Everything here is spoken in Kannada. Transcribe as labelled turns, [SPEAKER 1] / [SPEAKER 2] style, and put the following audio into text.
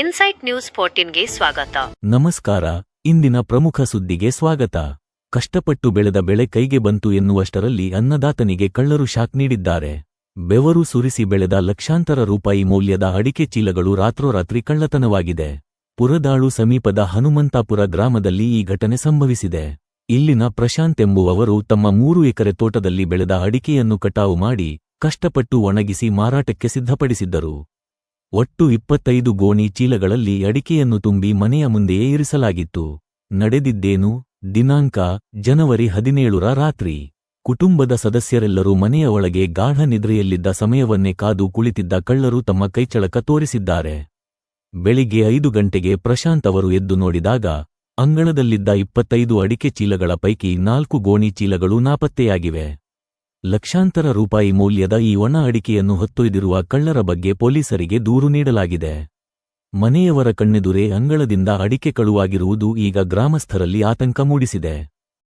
[SPEAKER 1] ಇನ್ಸೈಟ್ ನ್ಯೂಸ್ ಫೋರ್ಟೀನ್ಗೆ ಸ್ವಾಗತ.
[SPEAKER 2] ನಮಸ್ಕಾರ, ಇಂದಿನ ಪ್ರಮುಖ ಸುದ್ದಿಗೆ ಸ್ವಾಗತ. ಕಷ್ಟಪಟ್ಟು ಬೆಳೆದ ಬೆಳೆ ಕೈಗೆ ಬಂತು ಎನ್ನುವಷ್ಟರಲ್ಲಿ ಅನ್ನದಾತನಿಗೆ ಕಳ್ಳರು ಶಾಕ್ ನೀಡಿದ್ದಾರೆ. ಬೆವರು ಸುರಿಸಿ ಬೆಳೆದ ಲಕ್ಷಾಂತರ ರೂಪಾಯಿ ಮೌಲ್ಯದ ಅಡಿಕೆ ಚೀಲಗಳು ರಾತ್ರೋರಾತ್ರಿ ಕಳ್ಳತನವಾಗಿದೆ. ಪುರದಾಳು ಸಮೀಪದ ಹನುಮಂತಾಪುರ ಗ್ರಾಮದಲ್ಲಿ ಈ ಘಟನೆ ಸಂಭವಿಸಿದೆ. ಇಲ್ಲಿನ ಪ್ರಶಾಂತ್ ಎಂಬುವವರು ತಮ್ಮ ಮೂರು ಎಕರೆ ತೋಟದಲ್ಲಿ ಬೆಳೆದ ಅಡಿಕೆಯನ್ನು ಕಟಾವು ಮಾಡಿ, ಕಷ್ಟಪಟ್ಟು ಒಣಗಿಸಿ ಮಾರಾಟಕ್ಕೆ ಸಿದ್ಧಪಡಿಸಿದ್ದರು. ಒಟ್ಟು ಇಪ್ಪತ್ತೈದು ಗೋಣಿ ಚೀಲಗಳಲ್ಲಿ ಅಡಿಕೆಯನ್ನು ತುಂಬಿ ಮನೆಯ ಮುಂದೆಯೇ ಇರಿಸಲಾಗಿತ್ತು. ನಡೆದಿದ್ದೇನು? ದಿನಾಂಕ, ಜನವರಿ ಹದಿನೇಳರ ರಾತ್ರಿ. ಕುಟುಂಬದ ಸದಸ್ಯರೆಲ್ಲರೂ ಮನೆಯ ಒಳಗೆ ಗಾಢ ನಿದ್ರೆಯಲ್ಲಿದ್ದ ಸಮಯವನ್ನೇ ಕಾದು ಕುಳಿತಿದ್ದ ಕಳ್ಳರು ತಮ್ಮ ಕೈಚಳಕ ತೋರಿಸಿದ್ದಾರೆ. ಬೆಳಿಗ್ಗೆ ಐದು ಗಂಟೆಗೆ ಪ್ರಶಾಂತ್ ಅವರು ಎದ್ದು ನೋಡಿದಾಗ, ಅಂಗಳದಲ್ಲಿದ್ದ ಇಪ್ಪತ್ತೈದು ಅಡಿಕೆ ಚೀಲಗಳ ಪೈಕಿ ನಾಲ್ಕು ಗೋಣಿ ಚೀಲಗಳು ನಾಪತ್ತೆಯಾಗಿವೆ. ಲಕ್ಷಾಂತರ ರೂಪಾಯಿ ಮೌಲ್ಯದ ಈ ಒಣ ಅಡಿಕೆಯನ್ನು ಹೊತ್ತೊಯ್ದಿರುವ ಕಳ್ಳರ ಬಗ್ಗೆ ಪೊಲೀಸರಿಗೆ ದೂರು ನೀಡಲಾಗಿದೆ. ಮನೆಯವರ ಕಣ್ಣೆದುರೇ ಅಂಗಳದಿಂದ ಅಡಿಕೆ ಕಳುವಾಗಿರುವುದು ಈಗ ಗ್ರಾಮಸ್ಥರಲ್ಲಿ ಆತಂಕ ಮೂಡಿಸಿದೆ.